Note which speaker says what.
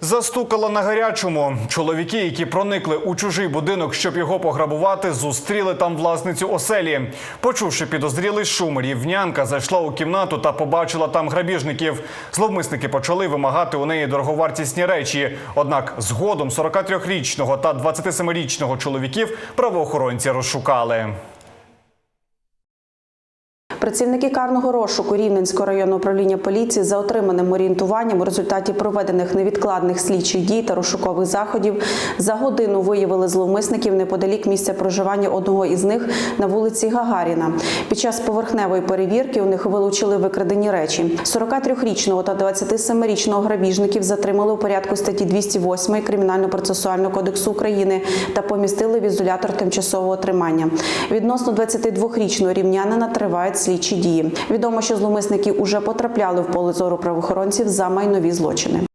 Speaker 1: Застукала на гарячому. Чоловіки, які проникли у чужий будинок, щоб його пограбувати, зустріли там власницю оселі. Почувши підозрілий шум, рівнянка зайшла у кімнату та побачила там грабіжників. Зловмисники почали вимагати у неї дороговартісні речі. Однак згодом 43-річного та 27-річного чоловіків правоохоронці розшукали.
Speaker 2: Працівники карного розшуку Рівненського районного управління поліції за отриманим орієнтуванням у результаті проведених невідкладних слідчих дій та розшукових заходів за годину виявили зловмисників неподалік місця проживання одного із них на вулиці Гагаріна. Під час поверхневої перевірки у них вилучили викрадені речі. 43-річного та 27-річного грабіжників затримали у порядку статті 208 Кримінально-процесуального кодексу України та помістили в ізолятор тимчасового тримання. Відносно 22-річного рівнянина тривають слідчі дії. Відомо, що зловмисники уже потрапляли в поле зору правоохоронців за майнові злочини.